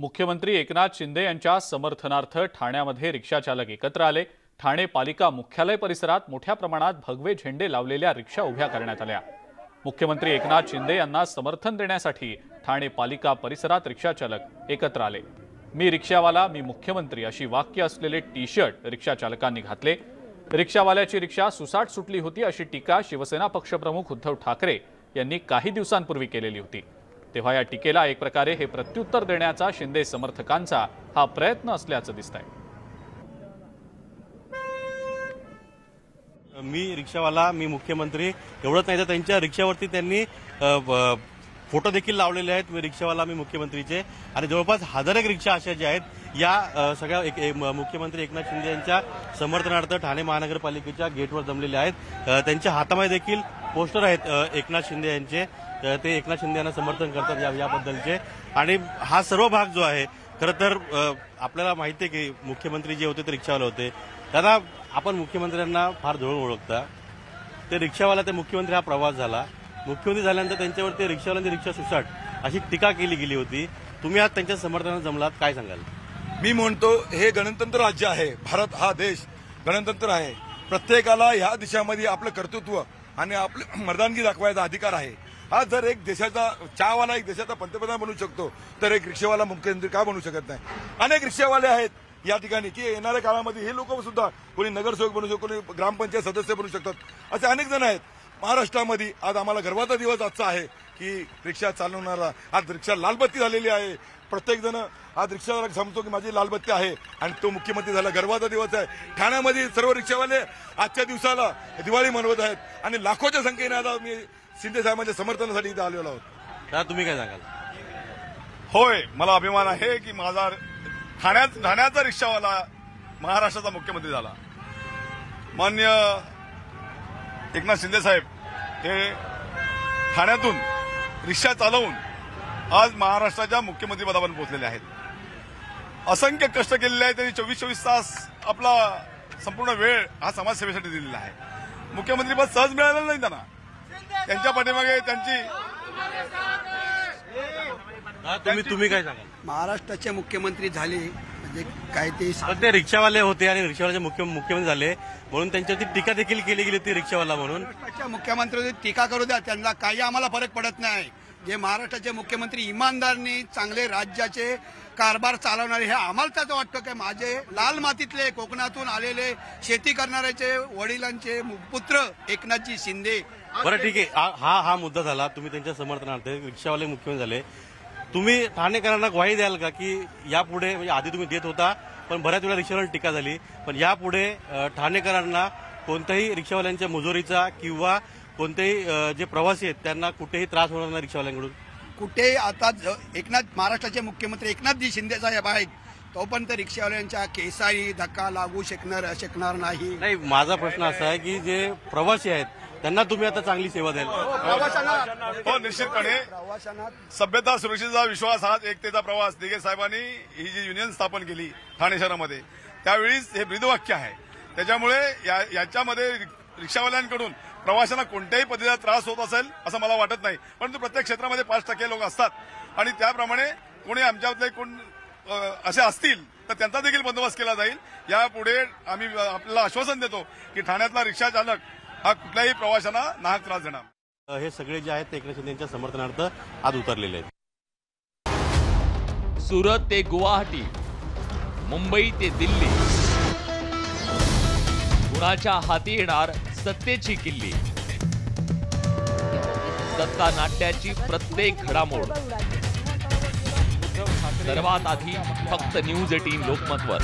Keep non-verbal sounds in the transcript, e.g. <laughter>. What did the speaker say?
मुख्यमंत्री एकनाथ शिंदे यांच्या समर्थनार्थ ठाण्यामध्ये रिक्षाचालक एकत्र आले. ठाणे पालिका मुख्यालय परिसरात मोठ्या प्रमाणात भगवे झेंडे लावलेल्या रिक्षा उभ्या करण्यात आल्या. मुख्यमंत्री एकनाथ शिंदे यांना समर्थन देण्यासाठी ठाणे पालिका परिसरात रिक्षाचालक एकत्र आले. मी रिक्षावाला मी मुख्यमंत्री अशी वाक्य असलेले टी शर्ट रिक्षाचालकांनी घातले. रिक्षावाल्याची रिक्षा सुसाट सुटली होती अशी टीका शिवसेना पक्षप्रमुख उद्धव ठाकरे यांनी काही दिवसांपूर्वी केलेली होती. तेव्हा या टीकेला एक प्रकारे हे प्रत्युत्तर देण्याचा शिंदे समर्थकांचा हा प्रयत्न असल्याचं दिसत आहे मी रिक्षावाला मी मुख्यमंत्री एवढंच नाही तर त्यांच्या रिक्षावरती त्यांनी फोटो देखील लावलेले आहेत. मी रिक्षावाला मी मुख्यमंत्रीचे. आणि जवळपास हजार एक रिक्षा अशा ज्या आहेत या सगळ्या एक- एक- म- मुख्यमंत्री एकनाथ शिंदे यांच्या समर्थनार्थ ठाणे महानगरपालिकेच्या गेटवर जमलेल्या आहेत. त्यांच्या हातामध्ये देखील पोस्टर आहेत एकनाथ शिंदे यांचे. ते एकनाथ शिंदे यांना समर्थन करतात या याबद्दलचे. आणि हा सर्व भाग जो आहे खरं तर आपल्याला माहिती आहे की मुख्यमंत्री जे होते ते रिक्षावाले होते. त्यांना आपण मुख्यमंत्र्यांना फार जवळून ओळखता. ते रिक्षावाला ते मुख्यमंत्री हा प्रवास झाला. मुख्यमंत्री झाल्यानंतर त्यांच्यावरती रिक्षावाल्यांची रिक्षा सुसाट अशी टीका केली गेली होती. तुम्ही आज त्यांच्या समर्थनात जमलात काय सांगाल? मी म्हणतो हे गणतंत्र राज्य आहे. भारत हा देश गणतंत्र आहे. प्रत्येकाला ह्या देशामध्ये आपलं कर्तृत्व आणि आपली <clears throat> मर्दानगी दाखवायचा अधिकार आहे. हा जर एक देशाचा चहावाला एक देशाचा पंतप्रधान बनू शकतो तर एक रिक्षावाला मुख्यमंत्री का बनू शकत नाही? अनेक रिक्षावाले आहेत या ठिकाणी की येणाऱ्या काळामध्ये हे लोक सुद्धा कोणी नगरसेवक बनू शकतो कोणी ग्रामपंचायत सदस्य बनू शकतात. असे अनेक जण आहेत. महाराष्ट्रामध्ये आज आम्हाला गर्वाचा दिवस आजचा आहे की रिक्षा चालवणारा आज रिक्षा लालबत्ती झालेली आहे. प्रत्येक जण आज रिक्षावाला समजतो की माझी लालबत्ती आहे आणि तो मुख्यमंत्री झाला. गर्वाचा दिवस आहे. ठाण्यामध्ये सर्व रिक्षावाले आजच्या दिवसाला दिवाळी मनवत आहेत आणि लाखोच्या संख्येने आज मी शिंदे साहेबांच्या समर्थनासाठी इथे आलेलो आहोत. दादा तुम्ही काय सांगाल? होय मला अभिमान आहे की माझा ठाण्यात ठाण्याचा रिक्षावाला महाराष्ट्राचा मुख्यमंत्री झाला. मान्य एकनाथ शिंदे साहेब हे ठाण्यातून रिक्षा चालवून आज महाराष्ट्राच्या मुख्यमंत्री पदावर पोहोचलेले आहेत. असंख्य कष्ट केलेले आहेत त्यांनी चोवीस चोवीस तास आपला संपूर्ण वेळ हा समाजसेवेसाठी दिलेला आहे. मुख्यमंत्री पद सहज मिळालेलं नाही त्यांना. त्यांच्या पाठीमागे त्यांची तुम्ही तुम्ही काय सांगाल? महाराष्ट्राचे मुख्यमंत्री झाले म्हणजे काय ते ते रिक्षावाले होते आणि रिक्षावाल्याचे मुख्य मुख्यमंत्री झाले म्हणून त्यांच्यावरती टीका देखील केली गेली होती रिक्षावाला म्हणून. महाराष्ट्राच्या मुख्यमंत्र्यांची टीका करू द्या त्यांना काही आम्हाला फरक पडत नाही. जे महाराष्ट्राचे मुख्यमंत्री इमानदारनी चांगले राज्याचे कारभार चालवणारे हे आम्हाला त्याचं वाटतं की माझे लाल मातीतले कोकणातून आलेले शेती करणाऱ्याचे वडिलांचे पुत्र एकनाथजी शिंदे. बरं ठीक आहे. हा- हा हा मुद्दा झाला. तुम्ही त्यांच्या समर्थनार्थ रिक्षावाले मुख्यमंत्री झाले. तुम्ही ठाणेकरांना ग्वाही द्याल का की यापुढे म्हणजे आधी तुम्ही देत होता पण बऱ्याच वेळा रिक्षावाला टीका झाली. पण यापुढे ठाणेकरांना कोणत्याही रिक्षावाल्यांच्या मुजोरीचा किंवा कोणतेही जे प्रवासी आहेत त्यांना कुठेही त्रास होणार नाही रिक्षावाल्यांकडून. कुठे आता एकनाथ महाराष्ट्राचे मुख्यमंत्री एकनाथजी शिंदे साहेब आहेत तोपर्यंत रिक्षावाल्यांच्या केसाई धक्का लागू शकणार शकणार नाही. नाही माझा प्रश्न असा आहे की जे प्रवासी आहेत त्यांना तुम्ही आता चांगली सेवा द्याल. हो निश्चितपणे. प्रवाशांना सभ्यता सुरक्षेचा विश्वास हा एकतेचा प्रवास. दिघे साहेबांनी ही जी युनियन स्थापन केली ठाणे शहरामध्ये त्यावेळीच हे ब्रीदवाक्य आहे. त्याच्यामुळे या- याच्यामध्ये रिक्षावाल्यांकडून प्रवाशांना कोणत्याही पद्धतीचा त्रास होत असेल असं मला वाटत नाही. परंतु प्रत्येक क्षेत्रामध्ये पाच टक्के लोक असतात. आणि त्याप्रमाणे कोणी आमच्यातले कोण असे असतील तर त्यांचा देखील बंदोबस्त केला जाईल. यापुढे आम्ही आपल्याला आश्वासन देतो की ठाण्यातला रिक्षा चालक हा कुठल्याही प्रवाशांना नाहक त्रास देणार. हे सगळे जे आहेत ते एकनाथ शिंदे यांच्या समर्थनार्थ आज उतरलेले आहेत. सुरत ते गुवाहाटी मुंबई ते दिल्ली. कुणाच्या हाती येणार सत्तेची किल्ली. सत्ता नाट्याची प्रत्येक घडामोड. सर्वात आधी फक्त न्यूज एटीन लोकमतवर.